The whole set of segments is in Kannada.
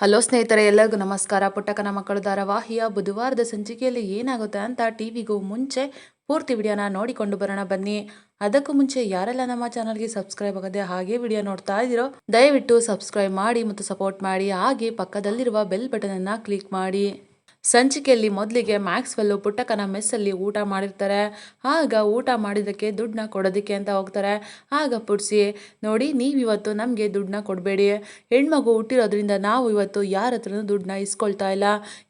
ಹಲೋ ಸ್ನೇಹಿತರೆ, ಎಲ್ಲರಿಗೂ ನಮಸ್ಕಾರ. ಪುಟ್ಟಕನ ಮಕ್ಕಳು ಧಾರಾವಾಹಿಯ ಬುಧವಾರದ ಸಂಚಿಕೆಯಲ್ಲಿ ಏನಾಗುತ್ತೆ ಅಂತ ಟಿವಿಗೂ ಮುಂಚೆ ಪೂರ್ತಿ ವಿಡಿಯೋನ ನೋಡಿಕೊಂಡು ಬರೋಣ ಬನ್ನಿ. ಅದಕ್ಕೂ ಮುಂಚೆ ಯಾರೆಲ್ಲ ನಮ್ಮ ಚಾನಲ್ಗೆ ಸಬ್ಸ್ಕ್ರೈಬ್ ಆಗದೆ ಹಾಗೆ ವಿಡಿಯೋ ನೋಡ್ತಾ ಇದ್ದೀರೋ, ದಯವಿಟ್ಟು ಸಬ್ಸ್ಕ್ರೈಬ್ ಮಾಡಿ ಮತ್ತು ಸಪೋರ್ಟ್ ಮಾಡಿ. ಹಾಗೆ ಪಕ್ಕದಲ್ಲಿರುವ ಬೆಲ್ ಬಟನ್ ಅನ್ನ ಕ್ಲಿಕ್ ಮಾಡಿ. ಸಂಚಿಕೆಯಲ್ಲಿ ಮೊದಲಿಗೆ ಮ್ಯಾಕ್ಸ್ವೆಲ್ಲು ಪುಟ್ಟಕನ ಮೆಸ್ಸಲ್ಲಿ ಊಟ ಮಾಡಿರ್ತಾರೆ. ಆಗ ಊಟ ಮಾಡಿದ್ದಕ್ಕೆ ದುಡ್ಡನ್ನ ಕೊಡೋದಕ್ಕೆ ಅಂತ ಹೋಗ್ತಾರೆ. ಆಗ ಪುಡ್ಸಿ, ನೋಡಿ ನೀವು ಇವತ್ತು ನಮಗೆ ದುಡ್ಡನ್ನ ಕೊಡಬೇಡಿ. ಹೆಣ್ಮಗು ಹುಟ್ಟಿರೋದ್ರಿಂದ ನಾವು ಇವತ್ತು ಯಾರ ಹತ್ರನೂ ದುಡ್ಡನ್ನ ಇಸ್ಕೊಳ್ತಾ ಇಲ್ಲ.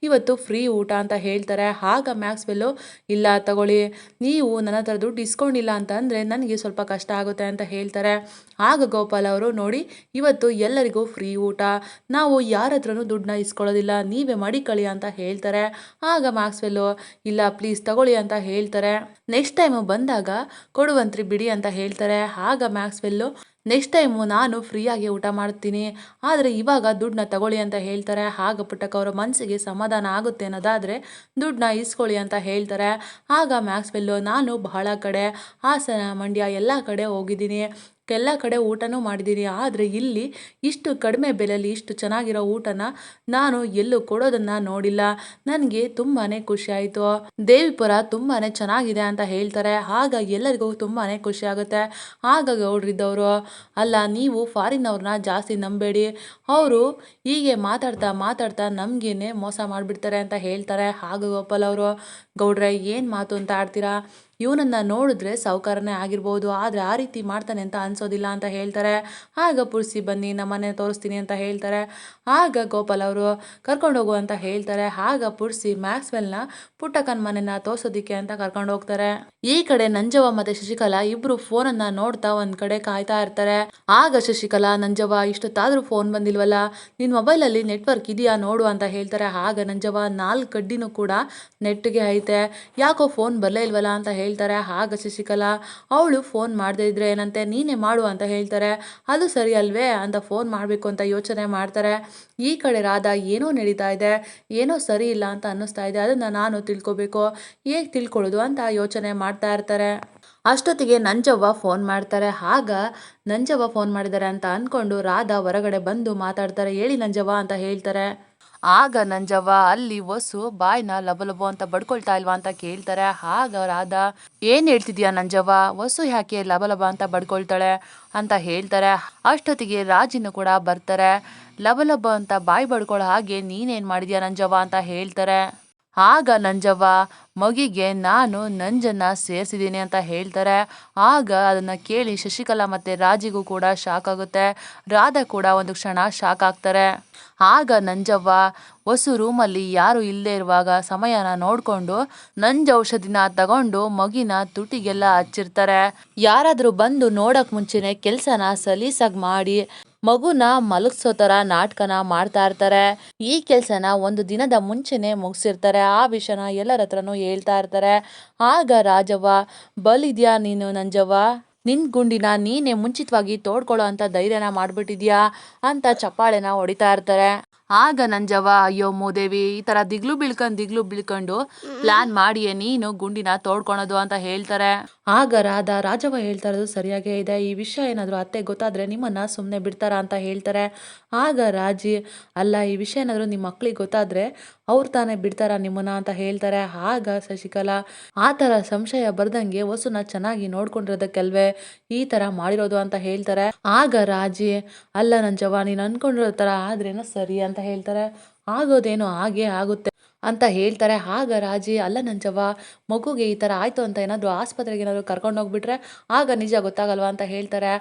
ಇವತ್ತು ಫ್ರೀ ಊಟ ಅಂತ ಹೇಳ್ತಾರೆ. ಆಗ ಮ್ಯಾಕ್ಸ್ವೆಲ್ಲು, ಇಲ್ಲ, ತಗೊಳ್ಳಿ. ನೀವು ನನ್ನ ಹತ್ರ ದುಡ್ಡು ಇಸ್ಕೊಂಡಿಲ್ಲ ಅಂತ ಅಂದರೆ ನನಗೆ ಸ್ವಲ್ಪ ಕಷ್ಟ ಆಗುತ್ತೆ ಅಂತ ಹೇಳ್ತಾರೆ. ಆಗ ಗೋಪಾಲ ಅವರು ನೋಡಿ, ಇವತ್ತು ಎಲ್ಲರಿಗೂ ಫ್ರೀ ಊಟ. ನಾವು ಯಾರ ಹತ್ರನೂ ದುಡ್ಡನ್ನ ಇಸ್ಕೊಳ್ಳೋದಿಲ್ಲ. ನೀವೇ ಮಡಿಕಳಿ ಅಂತ ಹೇಳ್ತಾರೆ. ಆಗ ಮ್ಯಾಕ್ಸ್ವೆಲ್ಲು, ಇಲ್ಲ ಪ್ಲೀಸ್ ತಗೊಳ್ಳಿ ಅಂತ ಹೇಳ್ತಾರೆ. ನೆಕ್ಸ್ಟ್ ಟೈಮು ಬಂದಾಗ ಕೊಡುವಂತ್ರಿ ಬಿಡಿ ಅಂತ ಹೇಳ್ತಾರೆ. ಆಗ ಮ್ಯಾಕ್ಸ್ವೆಲ್ಲು ನೆಕ್ಸ್ಟ್ ಟೈಮು ನಾನು ಫ್ರೀಯಾಗಿ ಊಟ ಮಾಡ್ತೀನಿ. ಆದರೆ ಇವಾಗ ದುಡ್ಡನ್ನ ತಗೊಳ್ಳಿ ಅಂತ ಹೇಳ್ತಾರೆ. ಆಗ ಪುಟ್ಟಕ್ಕ ಅವರ ಮನಸ್ಸಿಗೆ ಸಮಾಧಾನ ಆಗುತ್ತೆ ಅನ್ನೋದಾದರೆ ದುಡ್ಡನ್ನ ಇಸ್ಕೊಳ್ಳಿ ಅಂತ ಹೇಳ್ತಾರೆ. ಆಗ ಮ್ಯಾಕ್ಸ್ವೆಲ್ಲು, ನಾನು ಬಹಳ ಕಡೆ, ಹಾಸನ, ಮಂಡ್ಯ ಎಲ್ಲ ಕಡೆ ಹೋಗಿದ್ದೀನಿ. ಎಲ್ಲ ಕಡೆ ಊಟನೂ ಮಾಡಿದ್ದೀನಿ. ಆದರೆ ಇಲ್ಲಿ ಇಷ್ಟು ಕಡಿಮೆ ಬೆಲೆಯಲ್ಲಿ ಇಷ್ಟು ಚೆನ್ನಾಗಿರೋ ಊಟನ ನಾನು ಎಲ್ಲೂ ಕೊಡೋದನ್ನು ನೋಡಿಲ್ಲ. ನನಗೆ ತುಂಬಾ ಖುಷಿ ಆಯಿತು. ದೇವಿಪುರ ತುಂಬಾ ಚೆನ್ನಾಗಿದೆ ಅಂತ ಹೇಳ್ತಾರೆ. ಆಗ ಎಲ್ಲರಿಗೂ ತುಂಬಾ ಖುಷಿ ಆಗುತ್ತೆ. ಆಗ ಗೌಡ್ರಿದ್ದವರು ಅಲ್ಲ, ನೀವು ಫಾರಿನವ್ರನ್ನ ಜಾಸ್ತಿ ನಂಬೇಡಿ. ಅವರು ಹೀಗೆ ಮಾತಾಡ್ತಾ ಮಾತಾಡ್ತಾ ನಮಗೇನೆ ಮೋಸ ಮಾಡಿಬಿಡ್ತಾರೆ ಅಂತ ಹೇಳ್ತಾರೆ. ಹಾಗ ಗೋಪಾಲ್ ಅವರು, ಗೌಡ್ರೆ, ಏನು ಮಾತು ಅಂತ ಆಡ್ತೀರಾ? ಇವನನ್ನು ನೋಡಿದ್ರೆ ಸಾವುಕಾರನೇ ಆಗಿರ್ಬೋದು. ಆದರೆ ಆ ರೀತಿ ಮಾಡ್ತಾನೆ ಅಂತ ಅನ್ಸೋದಿಲ್ಲ ಅಂತ ಹೇಳ್ತಾರೆ. ಆಗ ಪುರ್ಸಿ ಬನ್ನಿ, ನಮ್ಮನೆ ತೋರಿಸ್ತೀನಿ ಅಂತ ಹೇಳ್ತಾರೆ. ಆಗ ಗೋಪಾಲ್ ಅವರು ಕರ್ಕೊಂಡು ಹೋಗು ಅಂತ ಹೇಳ್ತಾರೆ. ಆಗ ಪುರ್ಸಿ ಮ್ಯಾಕ್ಸ್ವೆಲ್ನ ಪುಟ್ಟಕ್ಕನ ಮನೆನ ತೋರಿಸೋದಿಕ್ಕೆ ಅಂತ ಕರ್ಕೊಂಡು ಹೋಗ್ತಾರೆ ಈ ಕಡೆ ನಂಜವ್ವ ಮತ್ತೆ ಶಶಿಕಲಾ ಇಬ್ರು ಫೋನನ್ನ ನೋಡ್ತಾ ಒಂದ್ ಕಡೆ ಕಾಯ್ತಾ ಇರ್ತಾರೆ. ಆಗ ಶಶಿಕಲಾ, ನಂಜವ್ವ, ಇಷ್ಟೊತ್ತಾದ್ರೂ ಫೋನ್ ಬಂದಿಲ್ವಲ್ಲ? ನಿನ್ ಮೊಬೈಲಲ್ಲಿ ನೆಟ್ವರ್ಕ್ ಇದೆಯಾ ನೋಡು ಅಂತ ಹೇಳ್ತಾರೆ. ಆಗ ನಂಜವ್ವ ನಾಲ್ಕು ಕಡ್ಡಿನೂ ಕೂಡ ನೆಟ್ಗೆ ಐತೆ. ಯಾಕೋ ಫೋನ್ ಬರಲೇ ಇಲ್ವಲ್ಲ ಅಂತ ಹೇಳ್ತಾರೆ. ಆಗ ಶಶಿಕಲಾ, ಅವಳು ಫೋನ್ ಮಾಡದೇ ಇದ್ರೆ ಏನಂತೆ? ನೀನೇ ಮಾಡು ಅಂತ ಹೇಳ್ತಾರೆ. ಅದು ಸರಿ ಅಲ್ವೇ ಅಂತ ಫೋನ್ ಮಾಡಬೇಕು ಅಂತ ಯೋಚನೆ ಮಾಡ್ತಾರೆ. ಈ ಕಡೆ ರಾಧಾ ಏನೋ ನಡೀತಾ ಇದೆ. ಏನೋ ಸರಿ ಇಲ್ಲ ಅಂತ ಅನ್ನಿಸ್ತಾ ಇದೆ. ಅದನ್ನು ನಾನು ತಿಳ್ಕೊಬೇಕು. ಹೇಗೆ ತಿಳ್ಕೊಳ್ಳೋದು ಅಂತ ಯೋಚನೆ ಮಾಡ್ತಾ ಇರ್ತಾರೆ. ಅಷ್ಟೊತ್ತಿಗೆ ನಂಜವ್ವ ಫೋನ್ ಮಾಡ್ತಾರೆ. ಆಗ ನಂಜವ್ವ ಫೋನ್ ಮಾಡಿದ್ದಾರೆ ಅಂತ ಅಂದ್ಕೊಂಡು ರಾಧಾ ಹೊರಗಡೆ ಬಂದು ಮಾತಾಡ್ತಾರೆ. ಹೇಳಿ ನಂಜವ್ವ ಅಂತ ಹೇಳ್ತಾರೆ. ಆಗ ನಂಜವ್ವ, ಅಲ್ಲಿ ವಸು, ಬಾಯ್ನ ಲಬಲಬೋ ಅಂತ ಬಡ್ಕೊಳ್ತಾ ಇಲ್ವಾ ಅಂತ ಕೇಳ್ತಾರೆ. ಆಗ ರಾಧಾ, ಏನ್ ಹೇಳ್ತಿದ್ಯಾ ನಂಜವ್ವ? ವಸು ಯಾಕೆ ಲಬಲಬ ಅಂತ ಬಡ್ಕೊಳ್ತಾಳೆ? ಅಂತ ಹೇಳ್ತಾರೆ. ಅಷ್ಟೊತ್ತಿಗೆ ರಾಜಿನ ಕೂಡ ಬರ್ತಾರೆ. ಲಬಲಬ ಅಂತ ಬಾಯ್ ಬಡ್ಕೊಳ್ಳೋ ಹಾಗೆ ನೀನೇನ್ ಮಾಡಿದ್ಯಾ ನಂಜವ್ವ? ಅಂತ ಹೇಳ್ತಾರೆ. ಆಗ ನಂಜವ್ವ, ಮಗಿಗೆ ನಾನು ನಂಜನ್ನ ಸೇರಿಸಿದ್ದೀನಿ ಅಂತ ಹೇಳ್ತಾರೆ. ಆಗ ಅದನ್ನು ಕೇಳಿ ಶಶಿಕಲಾ ಮತ್ತು ರಾಜಿಗೂ ಕೂಡ ಶಾಕ್ ಆಗುತ್ತೆ. ರಾಧಾ ಕೂಡ ಒಂದು ಕ್ಷಣ ಶಾಕ್ ಆಗ್ತಾರೆ. ಆಗ ನಂಜವ್ವ, ಹೊಸು ರೂಮಲ್ಲಿ ಯಾರು ಇಲ್ಲದೆ ಇರುವಾಗ ಸಮಯನ ನೋಡಿಕೊಂಡು ನಂಜ ಔಷಧಿನ ತಗೊಂಡು ಮಗಿನ ತುಟಿಗೆಲ್ಲ ಹಚ್ಚಿರ್ತಾರೆ. ಯಾರಾದರೂ ಬಂದು ನೋಡೋಕೆ ಮುಂಚೆನೆ ಕೆಲಸನ ಸಲೀಸಾಗಿ ಮಾಡಿ ಮಗುನ ಮಲಗಿಸೋ ಥರ ನಾಟಕನ ಮಾಡ್ತಾ ಇರ್ತಾರೆ. ಈ ಕೆಲಸನ ಒಂದು ದಿನದ ಮುಂಚೆನೆ ಮುಗಿಸಿರ್ತಾರೆ. ಆ ವಿಷಯನ ಎಲ್ಲರ ಹತ್ರನೂ ಹೇಳ್ತಾ ಇರ್ತಾರೆ. ಆಗ ರಾಜವ್ವ ಬಲಿದ್ಯಾ ನೀನು ನಂಜವ್ವ? ನಿನ್ ಗುಂಡಿನ ನೀನೇ ಮುಂಚಿತವಾಗಿ ತೋಡ್ಕೊಳ್ಳೋ ಅಂತ ಧೈರ್ಯನ ಮಾಡ್ಬಿಟ್ಟಿದ್ಯಾ? ಅಂತ ಚಪ್ಪಾಳೆನ ಹೊಡಿತಾ ಇರ್ತಾರೆ. ಆಗ ನಂಜವ್ವ ಅಯ್ಯೋ ಮೋದೇವಿ ಈ ತರ ದಿಗ್ಲು ಬೀಳ್ಕೊಂಡು ದಿಗ್ಲು ಬೀಳ್ಕೊಂಡು ಪ್ಲಾನ್ ಮಾಡಿಯೇ ನೀನು ಗುಂಡಿನ ತೋಡ್ಕೊಳೋದು ಅಂತ ಹೇಳ್ತಾರೆ. ಆಗ ರಾಧಾ ರಾಜವ ಹೇಳ್ತಾ ಇರೋದು ಸರಿಯಾಗೇ ಇದೆ. ಈ ವಿಷಯ ಏನಾದರೂ ಅತ್ತೆ ಗೊತ್ತಾದ್ರೆ ನಿಮ್ಮನ್ನ ಸುಮ್ಮನೆ ಬಿಡ್ತಾರಾ ಅಂತ ಹೇಳ್ತಾರೆ. ಆಗ ರಾಜಿ, ಅಲ್ಲ, ಈ ವಿಷಯ ಏನಾದರೂ ನಿಮ್ಮ ಮಕ್ಳಿಗೆ ಗೊತ್ತಾದ್ರೆ ಅವ್ರು ತಾನೇ ಬಿಡ್ತಾರ ನಿಮ್ಮನ್ನ ಅಂತ ಹೇಳ್ತಾರೆ. ಆಗ ಶಶಿಕಲಾ, ಆ ಥರ ಸಂಶಯ ಬರ್ದಂಗೆ ವಸುನ ಚೆನ್ನಾಗಿ ನೋಡ್ಕೊಂಡಿರೋದಕ್ಕಲ್ವೇ ಈ ಥರ ಮಾಡಿರೋದು ಅಂತ ಹೇಳ್ತಾರೆ. ಆಗ ರಾಜಿ, ಅಲ್ಲ ನನ್ನ ನೀನು ಅನ್ಕೊಂಡಿರೋ ಥರ ಆದ್ರೇನೋ ಸರಿ ಅಂತ ಹೇಳ್ತಾರೆ. ಆಗೋದೇನೋ ಹಾಗೆ ಆಗುತ್ತೆ. ಅಂತ ಹೇಳ್ತಾರೆ. ಆಗ ರಾಜಿ, ಅಲ್ಲ ನಂಜವ್ವ, ಮಗುಗೆ ಈ ಥರ ಆಯಿತು ಅಂತ ಏನಾದರೂ ಆಸ್ಪತ್ರೆಗೆ ಏನಾದರೂ ಕರ್ಕೊಂಡು ಹೋಗ್ಬಿಟ್ರೆ ಆಗ ನಿಜ ಗೊತ್ತಾಗಲ್ವಾ? ಅಂತ ಹೇಳ್ತಾರೆ.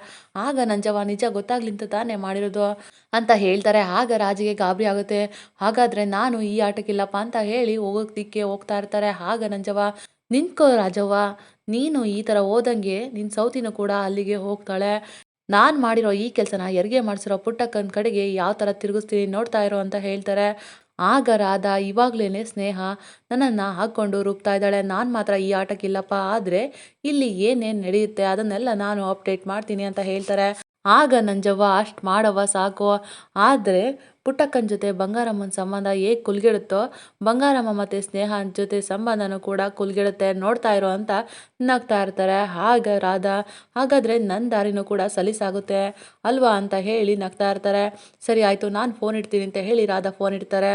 ಆಗ ನಂಜವ್ವ, ನಿಜ ಗೊತ್ತಾಗ್ಲಿಂತ ತಾನೇ ಮಾಡಿರೋದು? ಅಂತ ಹೇಳ್ತಾರೆ. ಆಗ ರಾಜಿಗೆ ಗಾಬರಿ ಆಗುತ್ತೆ. ಹಾಗಾದರೆ ನಾನು ಈ ಆಟಕ್ಕಿಲ್ಲಪ್ಪ ಅಂತ ಹೇಳಿ ಹೋಗೋದಿಕ್ಕೆ ಹೋಗ್ತಾ ಇರ್ತಾರೆ. ಆಗ ನಂಜವ್ವ, ನಿಂತ್ಕೋ ರಾಜವ್ವ, ನೀನು ಈ ಥರ ಹೋದಂಗೆ ನಿನ್ನ ಸೌತಿನೂ ಕೂಡ ಅಲ್ಲಿಗೆ ಹೋಗ್ತಾಳೆ. ನಾನು ಮಾಡಿರೋ ಈ ಕೆಲಸನ ಹೆರಿಗೆ ಮಾಡಿಸಿರೋ ಪುಟ್ಟಕ್ಕನ ಕಡೆಗೆ ಯಾವ ಥರ ತಿರುಗಿಸ್ತೀನಿ ನೋಡ್ತಾ ಇರೋ ಅಂತ ಹೇಳ್ತಾರೆ. ಆಗ ರಾಧ ಇವಾಗ್ಲೇ ಸ್ನೇಹ, ನನ್ನನ್ನು ಹಾಕ್ಕೊಂಡು ರುಬ್ತಾ ಇದ್ದಾಳೆ. ನಾನು ಮಾತ್ರ ಈ ಆಟಕ್ಕಿಲ್ಲಪ್ಪ. ಆದರೆ ಇಲ್ಲಿ ಏನೇನು ನಡೆಯುತ್ತೆ ಅದನ್ನೆಲ್ಲ ನಾನು ಅಪ್ಡೇಟ್ ಮಾಡ್ತೀನಿ ಅಂತ ಹೇಳ್ತಾರೆ. ಆಗ ನಂಜವ್ವ, ಅಷ್ಟು ಮಾಡವ್ವ ಸಾಕು ಆದರೆ ಪುಟ್ಟಕ್ಕನ ಜೊತೆ ಬಂಗಾರಮ್ಮನ ಸಂಬಂಧ ಹೇಗೆ ಕುಲ್ಗೆಡುತ್ತೋ ಬಂಗಾರಮ್ಮ ಮತ್ತು ಸ್ನೇಹ ಜೊತೆ ಸಂಬಂಧನೂ ಕೂಡ ಕುಲ್ಗೆಡುತ್ತೆ ನೋಡ್ತಾ ಇರೋ ಅಂತ ನಗ್ತಾ ಇರ್ತಾರೆ. ಆಗ ರಾಧಾ, ಹಾಗಾದರೆ ನನ್ನ ದಾರಿನೂ ಕೂಡ ಸಲೀಸಾಗುತ್ತೆ ಅಲ್ವಾ ಅಂತ ಹೇಳಿ ನಗ್ತಾ ಇರ್ತಾರೆ. ಸರಿ, ಆಯಿತು, ನಾನು ಫೋನ್ ಇಡ್ತೀನಿ ಅಂತ ಹೇಳಿ ರಾಧಾ ಫೋನ್ ಇಡ್ತಾರೆ.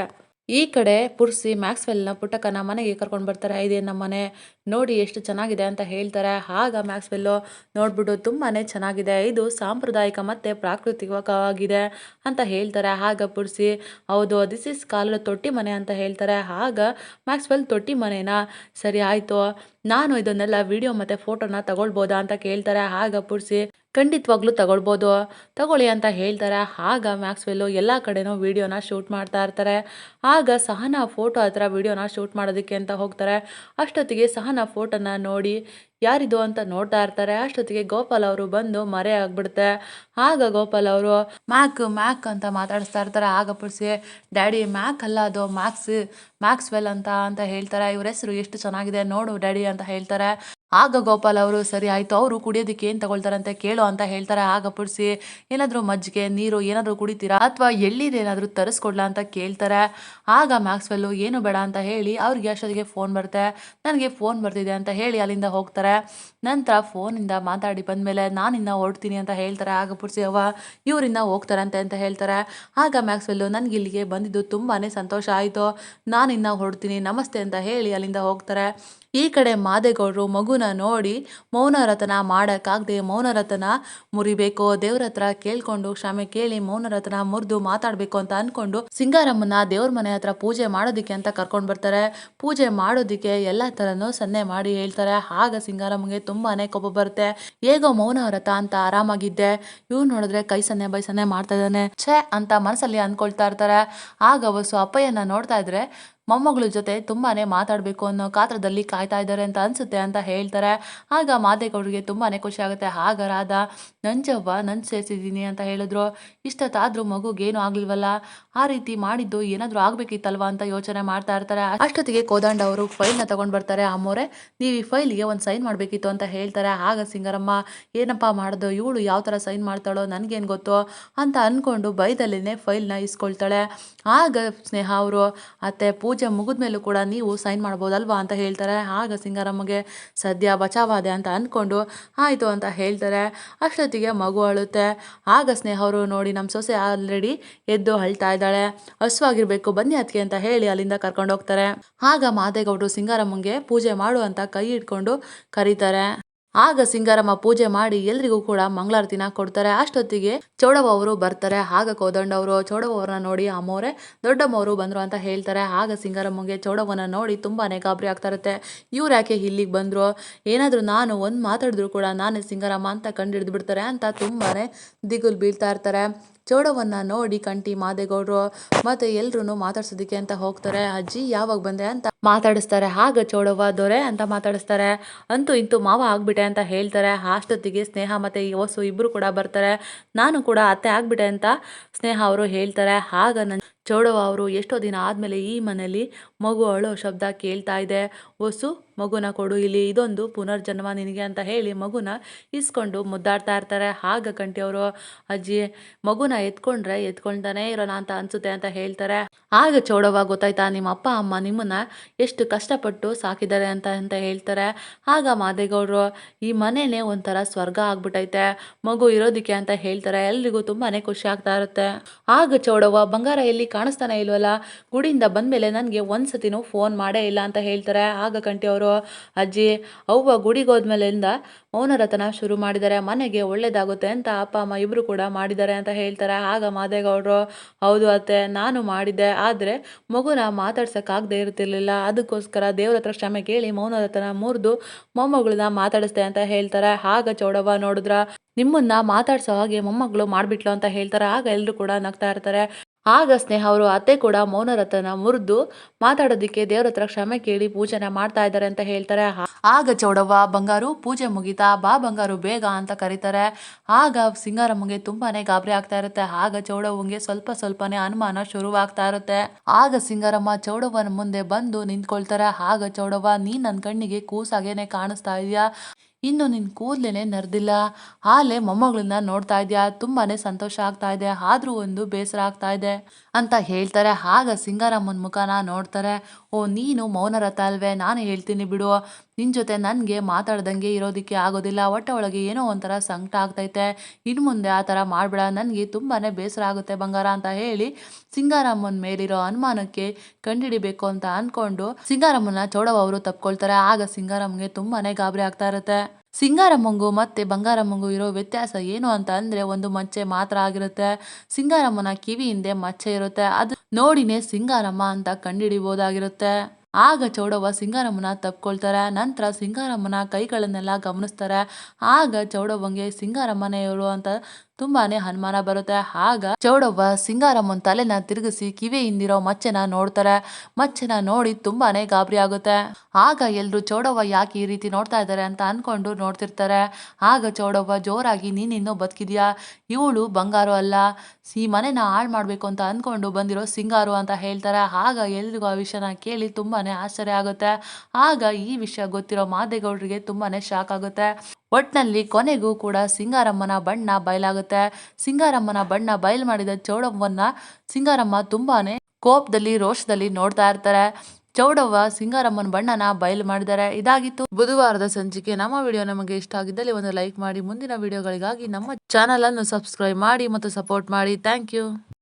ಈ ಕಡೆ ಪುರ್ಸಿ ಮ್ಯಾಕ್ಸ್ವೆಲ್ನ ಪುಟ್ಟಕ್ಕನ ಮನೆಗೆ ಕರ್ಕೊಂಡು ಬರ್ತಾರೆ. ಇದೇ ನಮ್ಮ ಮನೆ ನೋಡಿ ಎಷ್ಟು ಚೆನ್ನಾಗಿದೆ ಅಂತ ಹೇಳ್ತಾರೆ. ಆಗ ಮ್ಯಾಕ್ಸ್ವೆಲ್ಲು ನೋಡ್ಬಿಟ್ಟು ತುಂಬಾ ಚೆನ್ನಾಗಿದೆ. ಇದು ಸಾಂಪ್ರದಾಯಿಕ ಮತ್ತು ಪ್ರಾಕೃತಿಕವಾಗಿದೆ ಅಂತ ಹೇಳ್ತಾರೆ. ಆಗ ಪುರ್ಸಿ, ಹೌದು ದಿಸ್ ಇಸ್ ಕಾಲದ ತೊಟ್ಟಿ ಮನೆ ಅಂತ ಹೇಳ್ತಾರೆ. ಆಗ ಮ್ಯಾಕ್ಸ್ವೆಲ್ ತೊಟ್ಟಿ ಮನೆನಾ, ಸರಿ, ಆಯಿತು. ನಾನು ಇದನ್ನೆಲ್ಲ ವಿಡಿಯೋ ಮತ್ತು ಫೋಟೋನ ತಗೊಳ್ಬೋದಾ? ಅಂತ ಕೇಳ್ತಾರೆ. ಆಗ ಪುರ್ಸಿ ಖಂಡಿತವಾಗ್ಲೂ ತಗೊಳ್ಬೋದು. ತಗೊಳ್ಳಿ ಅಂತ ಹೇಳ್ತಾರೆ. ಆಗ ಮ್ಯಾಕ್ಸ್ವೆಲ್ಲು ಎಲ್ಲ ಕಡೆನೂ ವೀಡಿಯೋನ ಶೂಟ್ ಮಾಡ್ತಾ ಇರ್ತಾರೆ. ಆಗ ಸಹನಾ ಫೋಟೋ ಹತ್ರ ವೀಡಿಯೋನ ಶೂಟ್ ಮಾಡೋದಕ್ಕೆ ಅಂತ ಹೋಗ್ತಾರೆ. ಅಷ್ಟೊತ್ತಿಗೆ ಸಹನಾ ಫೋಟೋನ ನೋಡಿ ಯಾರಿದು ಅಂತ ನೋಡ್ತಾ ಇರ್ತಾರೆ. ಅಷ್ಟೊತ್ತಿಗೆ ಗೋಪಾಲ್ ಅವರು ಬಂದು ಮರೆ ಆಗ್ಬಿಡುತ್ತೆ. ಆಗ ಗೋಪಾಲ್ ಅವರು, ಮ್ಯಾಕ್ ಮ್ಯಾಕ್ ಅಂತ ಮಾತಾಡಿಸ್ತಾ ಇರ್ತಾರೆ. ಆಗ ಪುಡ್ಸಿ ಡ್ಯಾಡಿ, ಮ್ಯಾಕ್ ಅಲ್ಲ ಅದು, ಮ್ಯಾಕ್ಸ್, ಮ್ಯಾಕ್ಸ್ವೆಲ್ ಅಂತ ಅಂತ ಹೇಳ್ತಾರೆ. ಇವ್ರ ಹೆಸರು ಎಷ್ಟು ಚೆನ್ನಾಗಿದೆ ನೋಡು ಡ್ಯಾಡಿ ಅಂತ ಹೇಳ್ತಾರೆ. ಆಗ ಗೋಪಾಲ್ ಅವರು, ಸರಿ ಆಯಿತು, ಅವರು ಕುಡಿಯೋದಕ್ಕೆ ಏನು ತಗೊಳ್ತಾರಂತೆ? ಕೇಳು ಅಂತ ಹೇಳ್ತಾರೆ. ಆಗ ಪುಡಿಸಿ, ಏನಾದರೂ ಮಜ್ಜಿಗೆ, ನೀರು ಏನಾದರೂ ಕುಡಿತೀರಾ? ಅಥವಾ ಎಳ್ಳೀರೇನಾದರೂ ತರಿಸ್ಕೊಡ್ಲಾ ಅಂತ ಕೇಳ್ತಾರೆ. ಆಗ ಮ್ಯಾಕ್ಸ್ವೆಲ್ಲು, ಏನು ಬೇಡ ಅಂತ ಹೇಳಿ, ಅವ್ರಿಗೆ ಅಷ್ಟೊತ್ತಿಗೆ ಫೋನ್ ಬರುತ್ತೆ. ನನಗೆ ಫೋನ್ ಬರ್ತಿದೆ ಅಂತ ಹೇಳಿ ಅಲ್ಲಿಂದ ಹೋಗ್ತಾರೆ. ನಂತರ ಫೋನಿಂದ ಮಾತಾಡಿ ಬಂದಮೇಲೆ ನಾನಿನ್ನ ಹೊರಡ್ತೀನಿ ಅಂತ ಹೇಳ್ತಾರೆ. ಆಗ ಪುಡಿಸಿ ಅವ ಇವರಿಂದ ಹೋಗ್ತಾರಂತೆ ಅಂತ ಹೇಳ್ತಾರೆ. ಆಗ ಮ್ಯಾಕ್ಸ್ವೆಲ್ಲು, ನನಗೆ ಇಲ್ಲಿಗೆ ಬಂದಿದ್ದು ತುಂಬಾ ಸಂತೋಷ ಆಯಿತು. ನಾನಿನ್ನ ಹೊರಡ್ತೀನಿ. ನಮಸ್ತೆ ಅಂತ ಹೇಳಿ ಅಲ್ಲಿಂದ ಹೋಗ್ತಾರೆ. ಈ ಕಡೆ ಮಾದೇಗೌಡರು ಮಗುನ ನೋಡಿ ಮೌನರತನ ಮಾಡೋಕ್ಕಾಗದೆ ಮೌನರತನ ಮುರಿಬೇಕು ದೇವ್ರ ಹತ್ರ ಕೇಳ್ಕೊಂಡು ಕ್ಷಮೆ ಕೇಳಿ ಮೌನರತನ ಮುರಿದು ಮಾತಾಡಬೇಕು ಅಂತ ಅಂದ್ಕೊಂಡು ಸಿಂಗಾರಮ್ಮನ ದೇವ್ರ ಮನೆ ಹತ್ರ ಪೂಜೆ ಮಾಡೋದಿಕ್ಕೆ ಅಂತ ಕರ್ಕೊಂಡು ಬರ್ತಾರೆ. ಪೂಜೆ ಮಾಡೋದಿಕ್ಕೆ ಎಲ್ಲ ಥರನೂ ಸನ್ನೆ ಮಾಡಿ ಹೇಳ್ತಾರೆ. ಆಗ ಸಿಂಗಾರಮ್ಮಗೆ ತುಂಬಾನೇ ಕೋಪ ಬರುತ್ತೆ. ಹೇಗೋ ಮೌನ ವ್ರತ ಅಂತ ಆರಾಮಾಗಿದ್ದೆ. ಇವ್ರು ನೋಡಿದ್ರೆ ಕೈ ಸನ್ನೆ ಬೈ ಸನ್ನೆ ಮಾಡ್ತಾ ಇದ್ದಾನೆ. ಛೇ ಅಂತ ಮನಸ್ಸಲ್ಲಿ ಅಂದ್ಕೊಳ್ತಾ ಇರ್ತಾರೆ. ಆಗ ಅವಸು ಅಪ್ಪಯ್ಯನ ನೋಡ್ತಾ ಇದ್ರೆ ಮೊಮ್ಮಗಳ ಜೊತೆ ತುಂಬಾನೇ ಮಾತಾಡಬೇಕು ಅನ್ನೋ ಕಾತ್ರದಲ್ಲಿ ಕಾಯ್ತಾ ಇದ್ದಾರೆ ಅಂತ ಅನ್ಸುತ್ತೆ ಅಂತ ಹೇಳ್ತಾರೆ. ಆಗ ಮಾದೇಗೌಡರಿಗೆ ತುಂಬಾನೇ ಖುಷಿ ಆಗುತ್ತೆ. ಆಗ ರಾಧ, ನಂಜವ್ವ, ನನ್ ಸೇರಿಸಿದ್ದೀನಿ ಅಂತ ಹೇಳಿದ್ರು. ಇಷ್ಟೊತ್ತಾದ್ರೂ ಮಗುಗೇನು ಆಗ್ಲಿಲ್ವಲ್ಲ? ಆ ರೀತಿ ಮಾಡಿದ್ದು ಏನಾದರೂ ಆಗ್ಬೇಕಿತ್ತಲ್ವಾ ಅಂತ ಯೋಚನೆ ಮಾಡ್ತಾ ಇರ್ತಾರೆ. ಅಷ್ಟೊತ್ತಿಗೆ ಕೋದಂಡ ಅವರು ಫೈಲ್ನ ತಗೊಂಡ್ ಬರ್ತಾರೆ. ಅಮ್ಮೋರೆ, ನೀವು ಈ ಫೈಲ್ಗೆ ಒಂದು ಸೈನ್ ಮಾಡಬೇಕಿತ್ತು ಅಂತ ಹೇಳ್ತಾರೆ. ಆಗ ಸಿಂಗರಮ್ಮ, ಏನಪ್ಪ ಮಾಡೋದು? ಇವಳು ಯಾವ ಥರ ಸೈನ್ ಮಾಡ್ತಾಳೋ? ನನಗೇನು ಗೊತ್ತು? ಅಂತ ಅಂದ್ಕೊಂಡು ಬೈದಲ್ಲಿನೇ ಫೈಲ್ನ ಇಸ್ಕೊಳ್ತಾಳೆ. ಆಗ ಸ್ನೇಹ ಅವರು, ಅತ್ತೆ ಪೂಜೆ ಮುಗಿದ ಮೇಲೆ ಕೂಡ ನೀವು ಸೈನ್ ಮಾಡ್ಬೋದಲ್ವಾ ಅಂತ ಹೇಳ್ತಾರೆ. ಆಗ ಸಿಂಗಾರಮ್ಮಗೆ ಸದ್ಯ ಬಚಾವಾದೆ ಅಂತ ಅಂದ್ಕೊಂಡು ಆಯಿತು ಅಂತ ಹೇಳ್ತಾರೆ. ಅಷ್ಟೊತ್ತಿಗೆ ಮಗು ಅಳುತ್ತೆ. ಆಗ ಸ್ನೇಹ ಅವರು ನೋಡಿ ನಮ್ಮ ಸೊಸೆ ಆಲ್ರೆಡಿ ಎದ್ದು ಅಳ್ತಾ ಇದ್ದಾಳೆ. ಹಸುವಾಗಿರ್ಬೇಕು, ಬನ್ನಿ ಅದಕ್ಕೆ ಅಂತ ಹೇಳಿ ಅಲ್ಲಿಂದ ಕರ್ಕೊಂಡು ಹೋಗ್ತಾರೆ ಆಗ ಮಾದೇಗೌಡರು ಸಿಂಗಾರಮ್ಮಂಗೆ ಪೂಜೆ ಮಾಡು ಅಂತ ಕೈ ಇಟ್ಕೊಂಡು ಕರೀತಾರೆ. ಆಗ ಸಿಂಗಾರಮ್ಮ ಪೂಜೆ ಮಾಡಿ ಎಲ್ರಿಗೂ ಕೂಡ ಮಂಗಳಾರತಿನ ಕೊಡ್ತಾರೆ. ಅಷ್ಟೊತ್ತಿಗೆ ಚೌಡವ ಅವರು ಬರ್ತಾರೆ. ಆಗ ಕೋದಂಡ ಅವರು ಚೌಡವ ಅವ್ರನ್ನ ನೋಡಿ, ಅಮ್ಮೋರೆ, ದೊಡ್ಡಮ್ಮವರು ಬಂದ್ರು ಅಂತ ಹೇಳ್ತಾರೆ. ಆಗ ಸಿಂಗಾರಮ್ಮಗೆ ಚೌಡವನ ನೋಡಿ ತುಂಬಾನೇ ಗಾಬರಿ ಆಗ್ತಾ ಇರುತ್ತೆ. ಇವ್ರು ಯಾಕೆ ಇಲ್ಲಿಗೆ ಬಂದ್ರು? ಏನಾದರೂ ನಾನು ಒಂದು ಮಾತಾಡಿದ್ರು ಕೂಡ ನಾನೇ ಸಿಂಗಾರಮ್ಮ ಅಂತ ಕಂಡು ಹಿಡಿದು ಬಿಡ್ತಾರೆ ಅಂತ ತುಂಬಾನೇ ದಿಗುಲ್ ಬೀಳ್ತಾ ಇರ್ತಾರೆ. ಚೌಡವನ್ನ ನೋಡಿ ಕಂಟಿ ಮಾದೇಗೌಡರು ಮತ್ತೆ ಎಲ್ರು ಮಾತಾಡ್ಸೋದಕ್ಕೆ ಅಂತ ಹೋಗ್ತಾರೆ, ಅಜ್ಜಿ, ಯಾವಾಗ ಬಂದೆ? ಅಂತ ಮಾತಾಡಿಸ್ತಾರೆ. ಆಗ ಚೌಡವ್ವ, ದೊರೆ ಅಂತ ಮಾತಾಡಿಸ್ತಾರೆ. ಅಂತೂ ಇಂತು ಮಾವ ಆಗ್ಬಿಟ್ಟೆ ಅಂತ ಹೇಳ್ತಾರೆ. ಅಷ್ಟೊತ್ತಿಗೆ ಸ್ನೇಹ ಮತ್ತೆ ಹೊಸು ಇಬ್ರು ಕೂಡ ಬರ್ತಾರೆ. ನಾನು ಕೂಡ ಅತ್ತೆ ಆಗ್ಬಿಟ್ಟೆ ಅಂತ ಸ್ನೇಹ ಅವರು ಹೇಳ್ತಾರೆ. ಹಾಗ ನನ್ ಚೌಡವ್ವ ಅವರು ಎಷ್ಟೋ ದಿನ ಆದಮೇಲೆ ಈ ಮನೆಯಲ್ಲಿ ಮಗು ಅಳೋ ಶಬ್ದ ಕೇಳ್ತಾ ಇದೆ. ಹೊಸು ಮಗುನ ಕೊಡು, ಇಲ್ಲಿ ಇದೊಂದು ಪುನರ್ಜನ್ಮ ನಿನಗೆ ಅಂತ ಹೇಳಿ ಮಗುನ ಇಸ್ಕೊಂಡು ಮುದ್ದಾಡ್ತಾ ಇರ್ತಾರೆ. ಹಾಗ ಕಂಟಿ ಅವರು, ಅಜ್ಜಿ, ಮಗುನ ಎತ್ಕೊಂಡ್ರೆ ಎತ್ಕೊಳ್ತಾನೆ ಇರೋಣ ಅಂತ ಅನ್ಸುತ್ತೆ ಅಂತ ಹೇಳ್ತಾರೆ. ಆಗ ಚೌಡವ್ವ, ಗೊತ್ತಾಯ್ತಾ, ನಿಮ್ಮ ಅಪ್ಪ, ಅಮ್ಮ ನಿಮ್ಮನ್ನ ಎಷ್ಟು ಕಷ್ಟಪಟ್ಟು ಸಾಕಿದ್ದಾರೆ ಅಂತ ಅಂತ ಹೇಳ್ತಾರೆ. ಆಗ ಮಾದೇಗೌಡರು, ಈ ಮನೆನೇ ಒಂಥರ ಸ್ವರ್ಗ ಆಗ್ಬಿಟ್ಟೈತೆ ಮಗು ಇರೋದಿಕ್ಕೆ ಅಂತ ಹೇಳ್ತಾರೆ. ಎಲ್ರಿಗೂ ತುಂಬಾನೇ ಖುಷಿ ಆಗ್ತಾ ಇರುತ್ತೆ. ಆಗ ಚೌಡವ್ವ, ಬಂಗಾರ ಎಲ್ಲಿ ಕಾಣಿಸ್ತಾನೆ ಇಲ್ವಲ್ಲ? ಗುಡಿಯಿಂದ ಬಂದ್ಮೇಲೆ ನನಗೆ ಒಂದ್ಸತಿನೂ ಫೋನ್ ಮಾಡೇ ಇಲ್ಲ ಅಂತ ಹೇಳ್ತಾರೆ. ಆಗ ಕಂಠಿ ಅವರು ಅಜ್ಜಿ, ಅವ್ವ ಗುಡಿಗೆ ಹೋದ್ಮೇಲಿಂದ ಮೌನರತನ ಶುರು ಮಾಡಿದ್ದಾರೆ ಮನೆಗೆ ಒಳ್ಳೇದಾಗುತ್ತೆ ಅಂತ ಅಪ್ಪ, ಅಮ್ಮ ಇಬ್ಬರು ಕೂಡ ಮಾಡಿದ್ದಾರೆ ಅಂತ ಹೇಳ್ತಾರೆ. ಆಗ ಮಾದೇಗೌಡರು, ಹೌದು ಅತ್ತೆ, ನಾನು ಮಾಡಿದ್ದೆ. ಆದರೆ ಮಗುನ ಮಾತಾಡ್ಸೋಕ್ಕಾಗದೇ ಇರ್ತಿರ್ಲಿಲ್ಲ. ಅದಕ್ಕೋಸ್ಕರ ದೇವ್ರ ಹತ್ರ ಕ್ಷಮೆ ಕೇಳಿ ಮೌನರತನ ಮುರಿದು ಮೊಮ್ಮಗಳನ್ನ ಮಾತಾಡಿಸ್ದೆ ಅಂತ ಹೇಳ್ತಾರೆ. ಆಗ ಚೌಡವ್ವ, ನೋಡಿದ್ರ, ನಿಮ್ಮನ್ನ ಮಾತಾಡ್ಸೋ ಹಾಗೆ ಮೊಮ್ಮಗಳು ಮಾಡ್ಬಿಟ್ಲು ಅಂತ ಹೇಳ್ತಾರೆ. ಆಗ ಎಲ್ಲರೂ ಕೂಡ ನಗ್ತಾ ಇರ್ತಾರೆ. ಆಗ ಸ್ನೇಹ ಅವರು ಅತ್ತೆ ಕೂಡ ಮೌನರತನ ಮುರಿದು ಮಾತಾಡೋದಿಕ್ಕೆ ದೇವರ ಹತ್ರ ಕ್ಷಮೆ ಕೇಳಿ ಪೂಜೆನ ಮಾಡ್ತಾ ಇದ್ದಾರೆ ಅಂತ ಹೇಳ್ತಾರೆ. ಆಗ ಚೌಡವ್ವ, ಬಂಗಾರು, ಪೂಜೆ ಮುಗಿತಾ ಬಾ ಬಂಗಾರು ಬೇಗ ಅಂತ ಕರೀತಾರೆ. ಆಗ ಸಿಂಗಾರಮ್ಮಗೆ ತುಂಬಾನೇ ಗಾಬರಿ ಆಗ್ತಾ ಇರುತ್ತೆ. ಆಗ ಚೌಡವ್ವಂಗೆ ಸ್ವಲ್ಪ ಸ್ವಲ್ಪನೇ ಅನುಮಾನ ಶುರುವಾಗ್ತಾ ಇರುತ್ತೆ. ಆಗ ಸಿಂಗಾರಮ್ಮ ಚೌಡವ್ವನ ಮುಂದೆ ಬಂದು ನಿಂತ್ಕೊಳ್ತಾರೆ. ಆಗ ಚೌಡವ್ವ, ನೀನ್ ನನ್ನ ಕಣ್ಣಿಗೆ ಕೂಸಾಗೇನೆ ಕಾಣಿಸ್ತಾ ಇದೆಯಾ? ಇನ್ನು ನಿನ್ನ ಕೂದಲೇನೆ ನರ್ದಿಲ್ಲ. ಆಲೆ ಮೊಮ್ಮಗಳನ್ನ ನೋಡ್ತಾ ಇದೆಯಾ? ತುಂಬಾನೇ ಸಂತೋಷ ಆಗ್ತಾ ಇದೆ. ಆದರೂ ಒಂದು ಬೇಸರ ಆಗ್ತಾ ಇದೆ. ಅಂತ ಹೇಳ್ತಾರೆ. ಆಗ ಸಿಂಗಾರಮ್ಮನ ಮುಖನ ನೋಡ್ತಾರೆ. ಓ, ನೀನು ಮೌನರಥ ಅಲ್ವೇ ನಾನು ಹೇಳ್ತೀನಿ ಬಿಡು. ನಿನ್ನ ಜೊತೆ ನನಗೆ ಮಾತಾಡ್ದಂಗೆ ಇರೋದಕ್ಕೆ ಆಗೋದಿಲ್ಲ. ಹೊಟ್ಟೆ ಒಳಗೆ ಏನೋ ಒಂಥರ ಸಂಕಟ ಆಗ್ತೈತೆ. ಇನ್ನು ಮುಂದೆ ಆ ಥರ ಮಾಡಬೇಡ. ನನಗೆ ತುಂಬಾ ಬೇಸರ ಆಗುತ್ತೆ ಬಂಗಾರ ಅಂತ ಹೇಳಿ ಸಿಂಗಾರಮ್ಮನ ಮೇಲಿರೋ ಅನುಮಾನಕ್ಕೆ ಕಂಡುಹಿಡಿಬೇಕು ಅಂತ ಅಂದ್ಕೊಂಡು ಸಿಂಗಾರಮ್ಮನ ಚೌಡವ ಅವರು ತಪ್ಕೊಳ್ತಾರೆ. ಆಗ ಸಿಂಗಾರಮ್ಮಗೆ ತುಂಬಾ ಗಾಬರಿ ಆಗ್ತಾ ಇರುತ್ತೆ. ಸಿಂಗಾರಮ್ಮಂಗೂ ಮತ್ತೆ ಬಂಗಾರಮ್ಮಂಗೂ ಇರೋ ವ್ಯತ್ಯಾಸ ಏನು ಅಂತ ಅಂದ್ರೆ ಒಂದು ಮಚ್ಚೆ ಮಾತ್ರ ಆಗಿರುತ್ತೆ. ಸಿಂಗಾರಮ್ಮನ ಕಿವಿ ಹಿಂದೆ ಮಚ್ಚೆ ಇರುತ್ತೆ. ಅದು ನೋಡಿನೇ ಸಿಂಗಾರಮ್ಮ ಅಂತ ಕಂಡುಹಿಡಿಬೋದಾಗಿರುತ್ತೆ ಆಗ ಚೌಡವ್ವ ಸಿಂಗಾರಮ್ಮನ ತಪ್ಕೊಳ್ತಾರೆ. ನಂತರ ಸಿಂಗಾರಮ್ಮನ ಕೈಗಳನ್ನೆಲ್ಲ ಗಮನಿಸ್ತಾರೆ. ಆಗ ಚೌಡವ್ವಂಗೆ ಸಿಂಗಾರಮ್ಮನ ಇವರು ಅಂತ ತುಂಬಾನೇ ಅನುಮಾನ ಬರುತ್ತೆ. ಆಗ ಚೌಡವ್ವ ಸಿಂಗಾರಮ್ಮನ ತಲೆನ ತಿರುಗಿಸಿ ಕಿವಿ ಹಿಂದಿರೋ ಮಚ್ಚನ ನೋಡ್ತಾರೆ. ಮಚ್ಚೆನ ನೋಡಿ ತುಂಬಾನೇ ಗಾಬರಿ ಆಗುತ್ತೆ. ಆಗ ಎಲ್ರು ಚೌಡವ್ವ ಯಾಕೆ ಈ ರೀತಿ ನೋಡ್ತಾ ಇದ್ದಾರೆ ಅಂತ ಅನ್ಕೊಂಡು ನೋಡ್ತಿರ್ತಾರೆ. ಆಗ ಚೌಡವ್ವ ಜೋರಾಗಿ, ನೀನಿನ್ನೂ ಬದುಕಿದ್ಯಾ? ಇವಳು ಬಂಗಾರು ಅಲ್ಲ. ಈ ಮನೆನ ಹಾಳು ಮಾಡಬೇಕು ಅಂತ ಅಂದ್ಕೊಂಡು ಬಂದಿರೋ ಸಿಂಗಾರು ಅಂತ ಹೇಳ್ತಾರೆ. ಆಗ ಎಲ್ರಿಗೂ ಆ ವಿಷಯನ ಕೇಳಿ ತುಂಬಾನೇ ಆಶ್ಚರ್ಯ ಆಗುತ್ತೆ. ಆಗ ಈ ವಿಷಯ ಗೊತ್ತಿರೋ ಮಾದೇಗೌಡರಿಗೆ ತುಂಬಾನೇ ಶಾಕ್ ಆಗುತ್ತೆ. ಒಟ್ನಲ್ಲಿ ಕೊನೆಗೂ ಕೂಡ ಸಿಂಗಾರಮ್ಮನ ಬಣ್ಣ ಬಯಲಾಗುತ್ತೆ. ಸಿಂಗಾರಮ್ಮನ ಬಣ್ಣ ಬಯಲು ಮಾಡಿದ ಚೌಡಮ್ಮನ ಸಿಂಗಾರಮ್ಮ ತುಂಬಾನೇ ಕೋಪದಲ್ಲಿ, ರೋಷದಲ್ಲಿ ನೋಡ್ತಾ ಇರ್ತಾರೆ. ಚೌಡವ್ವ ಸಿಂಗಾರಮ್ಮನ ಬಣ್ಣನ ಬಯಲು ಮಾಡಿದ್ದಾರೆ. ಇದಾಗಿತ್ತು ಬುಧವಾರದ ಸಂಚಿಕೆ. ನಮ್ಮ ವಿಡಿಯೋ ನಮಗೆ ಇಷ್ಟ ಆಗಿದ್ದಲ್ಲಿ ಒಂದು ಲೈಕ್ ಮಾಡಿ. ಮುಂದಿನ ವಿಡಿಯೋಗಳಿಗಾಗಿ ನಮ್ಮ ಚಾನಲ್ ಅನ್ನು ಸಬ್ಸ್ಕ್ರೈಬ್ ಮಾಡಿ ಮತ್ತು ಸಪೋರ್ಟ್ ಮಾಡಿ. Thank you.